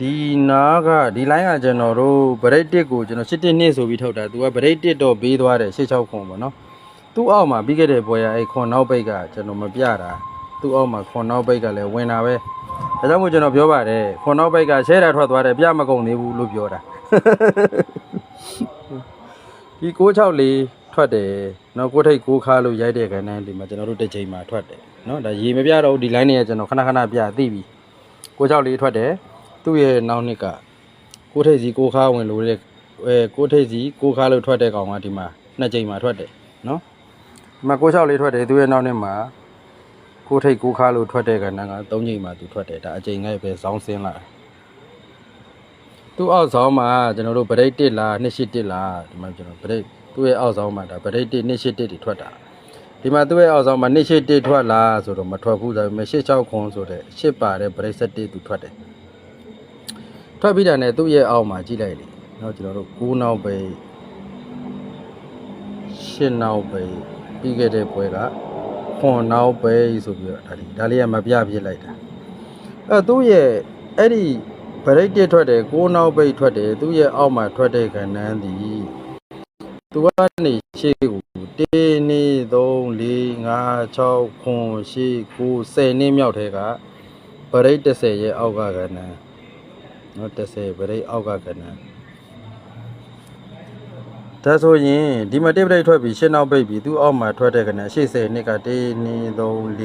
ဒီနားကဒီလိုင်းကကျွန်တော်တို့ဗရိတ်တစ်ကိုကျွန်တော်7နှစ်ဆိုပြီးထုတ်တာသူကဗရိတ်တစ်တော့ဘေးသွားတယ်86ခွန်ပေါ့နော်သူ့အောက်မှာပြီးခဲ့တဲ့ပွဲရအဲ့ခွန်နောက်ပိတ်ကကျွန်တော်မပြတာသူ့အောက်မှာခွန်နောက်ပိတ်ကလည်းဝင်တာပဲဒါကြောင့်မို့ကျွန်တော်ပြောပါတယ်ခွန်နောက်ပိတ်ကရှဲတာထွက်သွားတယ်ပြမကုန်သေးဘူးလို့ပြောတာဒီ664ထွက်တယ်နော်ကိုထိတ်ကိုခါလို့ရိုက်တဲ့ခံတိုင်းဒီမှာကျွန်တော်တို့တစ်ချိန်မှာထွက်တယ်နော်ဒါရေမပြတော့ဘူးဒီ line တွေကကျွန်တော်ခဏခဏပြသိပြီ664ထွက်တယ် သူ့ရဲ့နောက်နှစ်ကကိုထိတ်စီကိုခါဝင်လို့တဲ့အဲကိုထိတ်စီကိုခါလို့ထွက်တဲ့ကောင်ကဒီမှာနှစ်ချိန်မှာထွက်တယ်နော်ဒီမှာ664ထွက်တယ်သူ့ရဲ့နောက်နှစ်မှာကိုထိတ်ကိုခါလို့ထွက်တဲ့ခံတိုင်းက3ချိန်မှာသူထွက်တယ်ဒါအချိန်ငယ်ပဲဇောင်းစင်းလာတယ်သူ့အောက်ဆောင်မှာကျွန်တော်တို့ဗရိတ်1လား281လားဒီမှာကျွန်တော်ဗရိတ်သူ့ရဲ့အောက်ဆောင်မှာဒါဗရိတ်1 281တွေထွက်တာဒီမှာသူ့ရဲ့အောက်ဆောင်မှာ281ထွက်လားဆိုတော့မထွက်ဘူးဒါပေမဲ့86ခွန်ဆိုတဲ့8ပါတဲ့ဗရိတ်7သူထွက်တယ် ထွက်ပြီးတာနဲ့သူ့ရဲ့အောက်မှာကြည့်လိုက်လေနော်ကျွန်တော်တို့9နောက်ပဲ10နောက်ပဲပြီးခဲ့တဲ့ပွဲက9နောက်ပဲဆိုပြီးတော့ဒါလေးဒါလေးကမပြပြစ်လိုက်တာအဲသူ့ရဲ့အဲ့ဒီဗရိတ်တက်ထွက်တယ်9နောက်ပဲထွက်တယ်သူ့ရဲ့အောက်မှာထွက်တဲ့ကဏ္ဍန်းဒီသူကနေရှေ့ကို1 2 3 4 5 6 9 10 9 10နှစ်မြောက်ထဲကဗရိတ်10ရဲ့အောက်ကကဏ္ဍန်း နော်30ဗရိတ်အောက်ကကဏ္ဍန်းဒါဆိုရင်ဒီမှာတိပရိတ်ထွက်ပြီးရှင်းနောက်ပိတ်ပြီးသူ့အောက်မှာထွက်တဲ့ကဏ္ဍန်း80နှစ်က1 2 3 4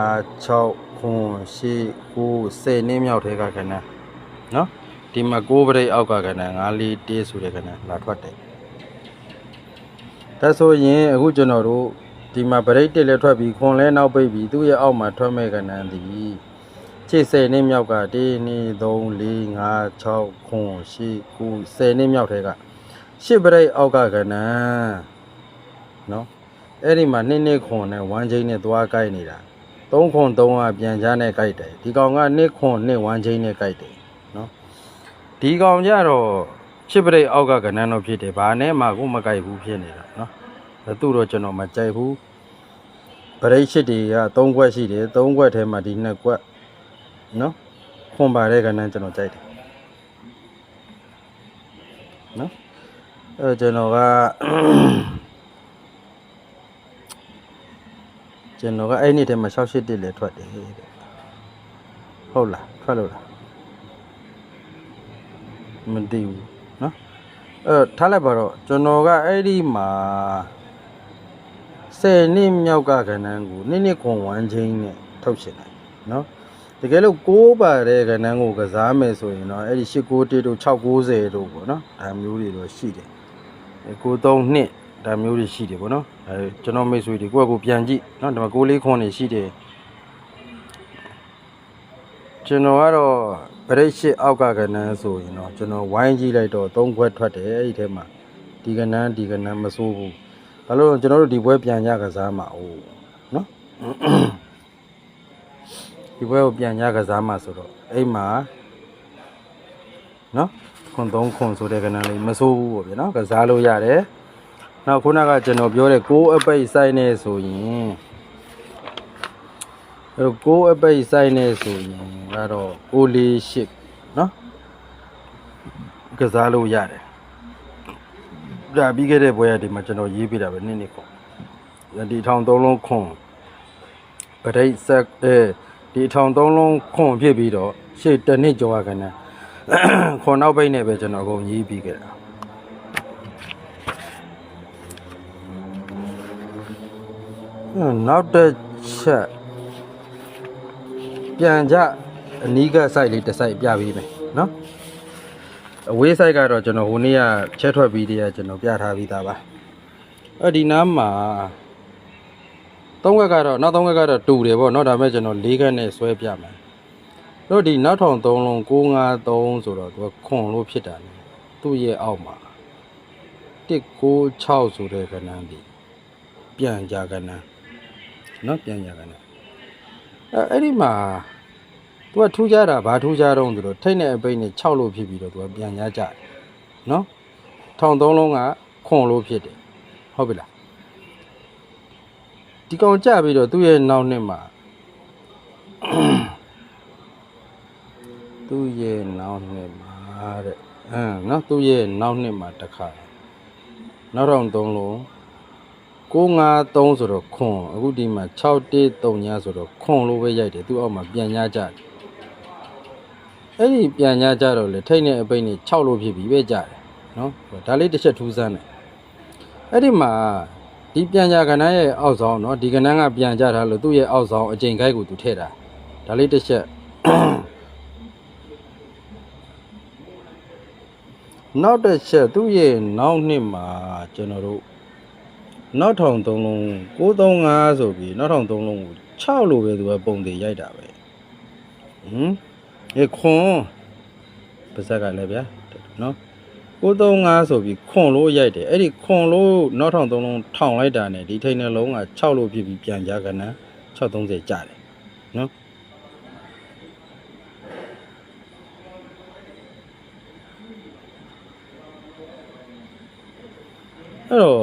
5 6 9 10 9 10နှစ်မြောက်ထဲကကဏ္ဍန်းနော်ဒီမှာကိုးပရိတ်အောက်ကကဏ္ဍ9လေးတေးဆိုတဲ့ကဏ္ဍလာထွက်တယ်ဒါဆိုရင်အခုကျွန်တော်တို့ဒီမှာပရိတ်တစ်လည်းထွက်ပြီးခွန်လဲနောက်ပိတ်ပြီးသူ့ရဲ့အောက်မှာထွက်မဲ့ကဏ္ဍသည် ခြေ10နှစ်မြောက်က1 2 3 4 5 6 9 10 9 10နှစ်မြောက်ထဲက10ပရိတ်အောက်ကကဏ္ဍနော်အဲ့ဒီမှာနှစ်နှစ်ခွန်နဲ့1ချိန်နဲ့သွားကိုက်နေတာ3ခွန်3ကပြန်ချနဲ့ကိုက်တယ်ဒီကောင်ကနှစ်ခွန်နှစ်1ချိန်နဲ့ကိုက်တယ်နော်ဒီကောင်ကြတော့ချစ်ပရိတ်အောက်ကကဏ္ဍတော့ဖြစ်တယ်ဘာနဲ့မှကိုမကြိုက်ဘူးဖြစ်နေတာနော်ဒါသူ့တော့ကျွန်တော်မကြိုက်ဘူးပရိတ်ရှစ်တွေက3ခွက်ရှိတယ်3ခွက်ထဲမှာဒီ2ခွက် နော်ခွန်ပါတဲ့ကဏ္ဍကျွန်တော်ကြိုက်တယ်နော်အဲကျွန်တော်ကကျွန်တော်ကအဲ့နေ့တည်းမှာ68တက်လေထွက်တယ်ဟုတ်လားထွက်လို့လားမသိဘူးနော်အဲထားလိုက်ပါတော့ကျွန်တော်ကအဲ့ဒီမှာ10နှစ်မြောက်ကကဏ္ဍကိုနှစ်နှစ်ခွန်ဝမ်းချင်းနဲ့ထုတ်ရှင်တယ်နော် တကယ်လို့6ပါတဲ့ကဏ္ဍကိုကစားမယ်ဆိုရင်တော့အဲ့ဒီ891တို့690တို့ပေါ့နော်ဒါမျိုးတွေတော့ရှိတယ်932ဒါမျိုးတွေရှိတယ်ပေါ့နော်အဲကျွန်တော်မိတ်ဆွေတွေကိုယ့်အကိုပြန်ကြည့်နော်ဒီမှာ649တွေရှိတယ်ကျွန်တော်ကတော့ဗရိတ်ရှိအောက်ကကဏ္ဍဆိုရင်တော့ကျွန်တော်ဝိုင်းကြည့်လိုက်တော့3ခွက်ထွက်တယ်အဲ့ဒီထဲမှာဒီကဏ္ဍဒီကဏ္ဍမစိုးဘူးဘာလို့ကျွန်တော်တို့ဒီပွဲပြန်ကြကစားမှာအိုးနော် ဒီဘွဲကိုပြန်ကြကစားမှာဆိုတော့အဲ့မှာနော်ခွန်၃ခွန်ဆိုတဲ့ကဏ္ဍလေးမစိုးဘူးပေါ့ဗျာနော်ကစားလို့ရတယ်နောက်ခုနကကျွန်တော်ပြောတဲ့ကိုးအပိတ်ဆိုင်နေဆိုရင်အဲ့တော့ကိုအပိတ်ဆိုင်နေဆိုရင်ကတော့ကိုလေးရှိနော်ကစားလို့ရတယ်ဒါပြီးခဲ့တဲ့ဘွဲရဒီမှာကျွန်တော်ရေးပြတာပဲနည်းနည်းခွန်ဒီထောင်သုံးလုံးခွန်ပရိတ်ဆက်အဲ ဒီထောင်သုံးလုံးခွန်ဖြစ်ပြီးတော့ရှေ့တစ်နှစ်ကျော်ကခဏခွန်နောက်ပိတ်နဲ့ပဲကျွန်တော်အကုန်ရေးပြီးခဲ့တာဟမ်နောက်တစ်ချက်ပြန်ကြအနီးက site လေးတစ် site ပြပေးမယ်နော်အဝေး site ကတော့ကျွန်တော်ဟိုနေ့ကချက်ထွက်ပြီးတည်းကကျွန်တော်ပြထားပြီးသားပါအဲ့ဒီနားမှာ သုံးခွက်ကတော့နောက်သုံးခွက်ကတော့တူတယ်ပေါ့နော်ဒါပေမဲ့ကျွန်တော်၄ခက်နဲ့ဆွဲပြမယ်တို့ဒီနောက်ထောင်၃လုံး953ဆိုတော့သူကခွန်လို့ဖြစ်တာလေသူ့ရဲ့အောက်မှာ196ဆိုတဲ့ကဏ္ဍဒီပြန်ကြကဏ္ဍနော်ပြန်ကြကဏ္ဍအဲအဲ့ဒီမှာ तू ကထူးကြတာဘာထူးကြတော့ဆိုတော့ထိတ်နဲ့အပိတ်နဲ့6လို့ဖြစ်ပြီးတော့ तू ကပြန်ရကြတယ်နော်ထောင်သုံးလုံးကခွန်လို့ဖြစ်တယ်ဟုတ်ပြီလား ဒီကောင်ကြပြီးတော့သူ့ရဲ့နောက်နှစ်မှာသူ့ရဲ့နောက်နှစ်မှာတဲ့အင်းနော်သူ့ရဲ့နောက်နှစ်မှာတစ်ခါနောက်တော့သုံးလုံး953ဆိုတော့ခွန်အခုဒီမှာ613ညဆိုတော့ခွန်လို့ပဲရိုက်တယ်သူ့အောက်မှာပြန်ညကြတယ်အဲ့ဒီပြန်ညကြတော့လေထိတ်နဲ့အပိတ်နဲ့6လို့ဖြစ်ပြီးပဲကြတယ်နော်ဒါလေးတစ်ချက်ထူးဆန်းတယ်အဲ့ဒီမှာ ဒီပြန်ကြကဏ္ဍရဲ့အောက်ဆောင်နော်ဒီကဏ္ဍကပြန်ကြတာလို့သူ့ရဲ့အောက်ဆောင်အကျိန်ခိုက်ကိုသူထည့်တာဒါလေးတစ်ချက်နောက်တစ်ချက်သူ့ရဲ့နောက်နှစ်မှာကျွန်တော်တို့နောက်ထောင်သုံးလုံး935ဆိုပြီးနောက်ထောင်သုံးလုံးကို6လို့ပဲသူကပုံသေးရိုက်တာပဲဟမ်အေးခွန်ပါဇက်ကလည်းဗျာနော် 935ဆိုပြီးခွန်လို့ရိုက်တယ်အဲ့ဒီခွန်လို့နောက်ထောင်သုံးလုံးထောင်လိုက်တာ ਨੇ ဒီထိန်နှလုံးက6လို့ဖြစ်ပြီးပြန်ကြကနန်း630ကျတယ်နော်အဲ့တော့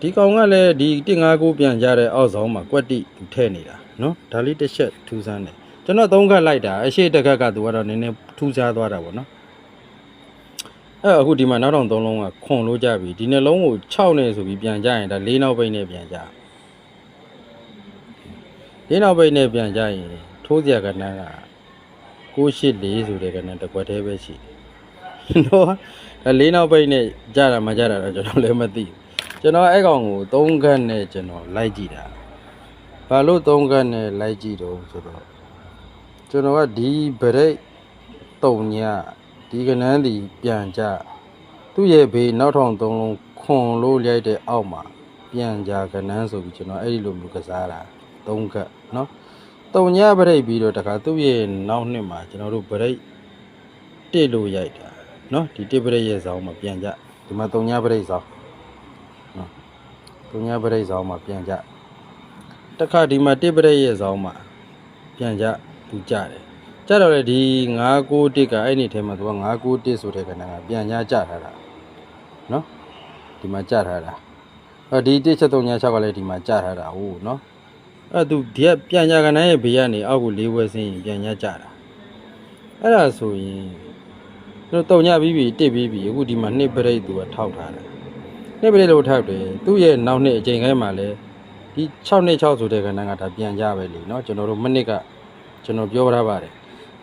ဒီကောင်ကလည်းဒီ159ပြန်ကြတဲ့အောက်ဆောင်မှာကွက်တိသူထည့်နေတာနော်ဒါလေးတစ်ချက်ထူးဆန်းတယ်ကျွန်တော်သုံးခတ်လိုက်တာအရှိတစ်ခတ်ကသူကတော့နည်းနည်းထူးခြားသွားတာပေါ့နော် အဲ့အခုဒီမှာနောက်တော့သုံးလုံးကခွန်လို့ကြပြီဒီနှလုံးကို6နဲ့ဆိုပြီးပြန်ကြရင်ဒါ၄နောက်ပိတ်နဲ့ပြန်ကြ၄နောက်ပိတ်နဲ့ပြန်ကြရင်ထိုးစရာကဏ္ဍက684ဆိုတဲ့ကဏ္ဍတစ်ခွက်သေးပဲရှိတယ်နော်ဒါ၄နောက်ပိတ်နဲ့ကြတာမကြတာတော့ကျွန်တော်လည်းမသိဘူးကျွန်တော်အဲ့ကောင်ကို၃ခတ်နဲ့ကျွန်တော်လိုက်ကြည့်တာဘာလို့၃ခတ်နဲ့လိုက်ကြည့်တော့ဆိုတော့ကျွန်တော်ကဒီဗရိတ်တုံည ဒီကနန်းဒီပြန်ကြသူ့ရဲ့ဘေးနောက်ထောင်၃လုံးခွန်လို့ရိုက်တဲ့အောက်မှာပြန်ကြကနန်းဆိုပြီးကျွန်တော်အဲ့ဒီလိုမျိုးကစားတာ၃ခတ်နော်တုံညဗရိတ်ပြီးတော့တခါသူ့ရဲ့နောက်နှစ်မှာကျွန်တော်တို့ဗရိတ်တစ်လို့ရိုက်တာနော်ဒီတစ်ပရိတ်ရဲ့ဇောင်းမှာပြန်ကြဒီမှာတုံညာပရိတ်ဇောင်းနော်တုံညာပရိတ်ဇောင်းမှာပြန်ကြတစ်ခါဒီမှာတစ်ပရိတ်ရဲ့ဇောင်းမှာပြန်ကြသူကြတယ် ကြတော့လေဒီ991ကအဲ့ဒီထဲမှာသူက991ဆိုတဲ့ခဏကပြန်ကြကြထားတာနော်ဒီမှာကြထားတာအော်ဒီ1736ကလည်းဒီမှာကြထားတာဟုတ်နော်အဲ့သူဒီကပြန်ကြကနန်းရဲ့ဘေးကနေအောက်ကိုလေးဝဲဆင်းရင်ပြန်ကြကြတာအဲ့ဒါဆိုရင် သူတုံညပြီးပြီတစ်ပြီးပြီအခုဒီမှာနှစ်ပရိတ်သူကထောက်ထားတယ်နှစ်ပရိတ်လို့ထောက်တယ်သူ့ရဲ့နောက်နှစ်အချိန်ခိုင်းမှာလဲဒီ6နှစ်6ဆိုတဲ့ခဏကဒါပြန်ကြပဲလေเนาะကျွန်တော်တို့မနစ်ကကျွန်တော်ပြောထားပါတယ်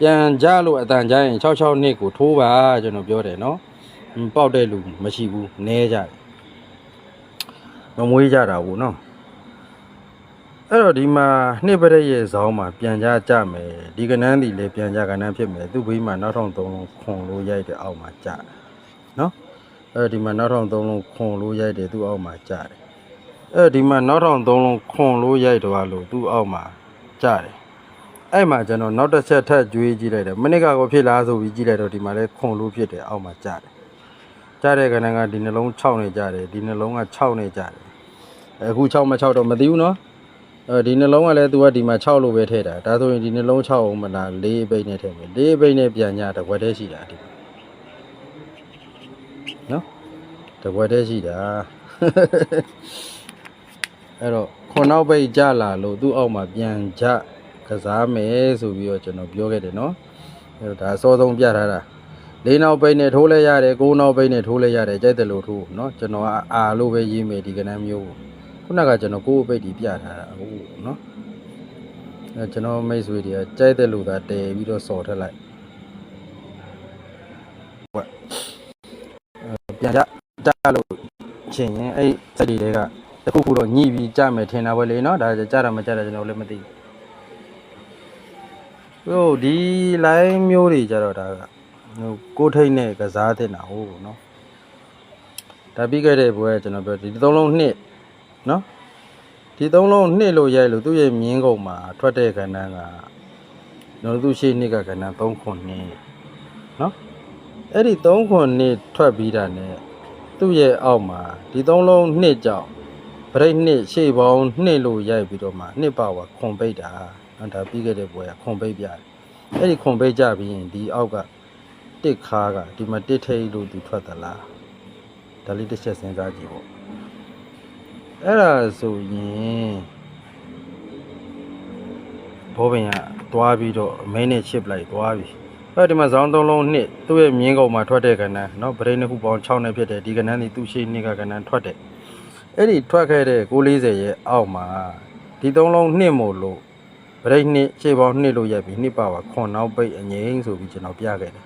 ပြန်ကြလို့အတန်ကြရင်66နှစ်ကိုထိုးပါကျွန်တော်ပြောတယ်နော်ပေါက်တဲ့လူမရှိဘူးနဲကြတယ်မမွေးကြတာဘူးနော်အဲ့တော့ဒီမှာနှစ်ပရက်ရဲ့ဇောင်းမှာပြန်ကြကြမယ်ဒီကနန်းဒီလေပြန်ကြကနန်းဖြစ်မယ်သူ့ဘေးမှာနောက်ထောင်သုံးလုံးခွန်လို့ရိုက်တဲ့အောက်မှာကြတယ်နော်အဲ့ဒီမှာနောက်ထောင်သုံးလုံးခွန်လို့ရိုက်တယ်သူ့အောက်မှာကြတယ်အဲ့ဒီမှာနောက်ထောင်သုံးလုံးခွန်လို့ရိုက်တော့လို့သူ့အောက်မှာကြတယ် အဲ့မှာကျွန်တော်နောက်တစ်ချက်ထပ်ကြွေးကြည့်လိုက်တယ်မနစ်ကကိုဖြစ်လားဆိုပြီးကြည့်လိုက်တော့ဒီမှာလဲခွန်လို့ဖြစ်တယ်အောက်မှာကြတယ်ကြတဲ့ကနန်းကဒီနှလုံး6နဲ့ကြတယ်ဒီနှလုံးက6နဲ့ကြတယ်အခု6မ6တော့မသိဘူးနော်အဲဒီနှလုံးကလည်း तू ကဒီမှာ6လို့ပဲထည့်တာဒါဆိုရင်ဒီနှလုံး6အောင်မလား၄ပိတ်နဲ့ထည့်မယ်၄ပိတ်နဲ့ပြန်ညာတစ်ခွက်တည်းရှိတာဒီနော်တစ်ခွက်တည်းရှိတာအဲ့တော့ခုနောက်ပိတ်ကြလာလို့သူ့အောက်မှာပြန်ကြ ကစားမယ်ဆိုပြီးတော့ကျွန်တော်ပြောခဲ့တယ်နော်အဲ့တော့ဒါအစောဆုံးပြထားတာလေးနောက်ပိတ်နဲ့ထိုးလဲရတယ်ကိုးနောက်ပိတ်နဲ့ထိုးလဲရတယ်ကြိုက်တယ်လို့ထိုးနော်ကျွန်တော်ကအာလို့ပဲရေးမယ်ဒီကနန်းမျိုးကိုခုနကကျွန်တော်ကိုယ်အပိတ်ဒီပြထားတာဟုတ်နော်အဲကျွန်တော်မိတ်ဆွေတွေကကြိုက်တဲ့လူသာတည်ပြီးတော့စော်ထက်လိုက်ဟုတ်အဲပြန်ကြကြလို့ချင်းရင်အဲ့စက်ဒီတွေကတခုခုတော့ညှိပြီးကြမယ်ထင်တာပဲလေနော်ဒါကြကြတာမကြတာကျွန်တော်လည်းမသိဘူး ဟိုဒီ line မျိုးတွေကြတော့ဒါကဟိုကိုထိတ်နဲ့ကစားတင်တာဟုတ်နော်ဒါပြီးခဲ့တဲ့ဘွဲကျွန်တော်ပြောဒီသုံးလုံးနှစ်နော်ဒီသုံးလုံးနှစ်လို့ရိုက်လို့သူ့ရဲ့မြင်းကုံမှာထွက်တဲ့ကဏ္ဍကကျွန်တော်တို့ရှေ့နှစ်ကကဏ္ဍ3ခုနှစ်နော်အဲ့ဒီ3ခုနှစ်ထွက်ပြီးတာ ਨੇ သူ့ရဲ့အောက်မှာဒီသုံးလုံးနှစ်ကြောင့်ဗရိတ်နှစ်ရှေ့ပေါင်းနှစ်လို့ရိုက်ပြီးတော့မှနှစ်ပါဝါခွန်ပိတ်တာ နော်ဒါပြီးခဲ့တဲ့ဘွယ်ကခွန်ပိတ်ပြတယ်အဲ့ဒီခွန်ပိတ်ကြပြီးရင်ဒီအောက်ကတစ်ခါကဒီမှာတစ်ထိတ်လို့သူထွက်သလားဒါလေးတစ်ချက်စဉ်းစားကြည့်ပေါ့အဲ့ဒါဆိုရင်ဘောပင်ကသွားပြီးတော့အမဲနဲ့ချစ်ပလိုက်သွားပြီအဲ့ဒီမှာဇောင်းသုံးလုံးနှစ်သူ့ရဲ့မြင်းကုံမှာထွက်တဲ့ကဏ္ဍနော်ဗရိတ်နှစ်ခုပေါင်း6နဲ့ဖြစ်တယ်ဒီကဏ္ဍဒီသူ့ရှိနှစ်ကကဏ္ဍထွက်တယ်အဲ့ဒီထွက်ခဲ့တဲ့640ရဲ့အောက်မှာဒီသုံးလုံးနှစ်မို့လို့ ဗရိတ်နှစ်ရှေ့ပေါင်းနှစ်လို့ရက်ပြီးနှစ်ပါပါခွန်နောက်ပိတ်အငိမ့်ဆိုပြီးကျွန်တော်ပြခဲ့တယ်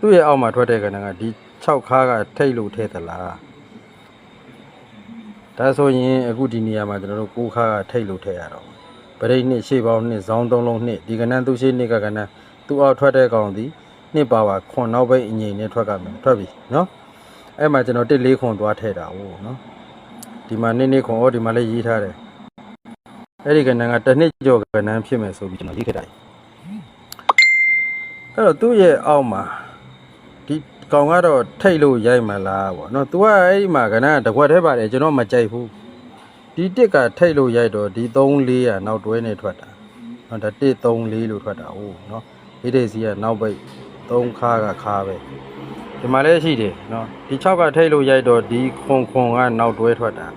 သူ့ရဲ့အောက်မှာထွက်တဲ့ကဏ္ဍကဒီ6ခါကထိတ်လို့ထဲသလားဒါဆိုရင်အခုဒီနေရာမှာကျွန်တော်တို့6ခါကထိတ်လို့ထဲရတော့ပရိတ်နှစ်ရှေ့ပေါင်းနှစ်ဇောင်းသုံးလုံးနှစ်ဒီကနန်းသူရှိနှစ်ကကနန်းသူ့အောက်ထွက်တဲ့ကောင်ဒီနှစ်ပါပါခွန်နောက်ပိတ်အငိမ့်နဲ့ထွက်ကမယ်ထွက်ပြီနော်အဲ့မှာကျွန်တော်တစ်လေးခွန်သွားထည့်တာဟုတ်နော်ဒီမှာနှစ်နှစ်ခွန်ဩဒီမှာလည်းရေးထားတယ် အဲ့ဒီကနန်းကတစ်နှစ်ကျော်ကနန်းဖြစ်မယ်ဆိုပြီးကျွန်တော်ရေးခဲ့တာကြီးအဲ့တော့သူ့ရဲ့အောက်မှာဒီကောင်ကတော့ထိတ်လို့ရိုက်မလားပေါ့နော် तू ကအဲ့ဒီမှာကနန်းကတကွက်ထဲပါတယ်ကျွန်တော်မကြိုက်ဘူးဒီတစ်ကထိတ်လို့ရိုက်တော့ဒီ3 4ကနောက်တွဲနေထွက်တာဟောဒါ1 3 4လို့ထွက်တာဟုတ်နော်ဒီဒိတ်စီကနောက်ပိတ်3ခါကခါပဲဒီမှာလည်းရှိတယ်နော်ဒီ6ကထိတ်လို့ရိုက်တော့ဒီခွန်ခွန်ကနောက်တွဲထွက်တာ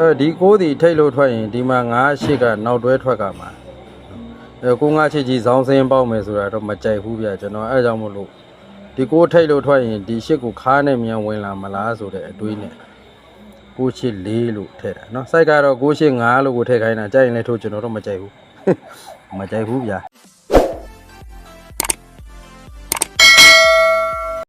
အဲဒီကိုးဒီထိတ်လို့ထွက်ရင်ဒီမှာငါးရှိကနောက်တွဲထွက်ကမှာအဲကိုးငါးရှိကြီးဇောင်းစင်းပေါက်မယ်ဆိုတာတော့မကြိုက်ဘူးဗျကျွန်တော်အဲကြောင့်မို့လို့ဒီကိုးထိတ်လို့ထွက်ရင်ဒီရှိကိုခါးနဲ့မြန်ဝင်လာမလားဆိုတဲ့အတွေးနဲ့ကိုးရှိ၄လို့ထည့်တာနော်စိုက်ကတော့ကိုးရှိ၅လို့ကိုထည့်ခိုင်းတာကြိုက်ရင်လည်းထိုးကျွန်တော်တော့မကြိုက်ဘူးမကြိုက်ဘူးဗျာ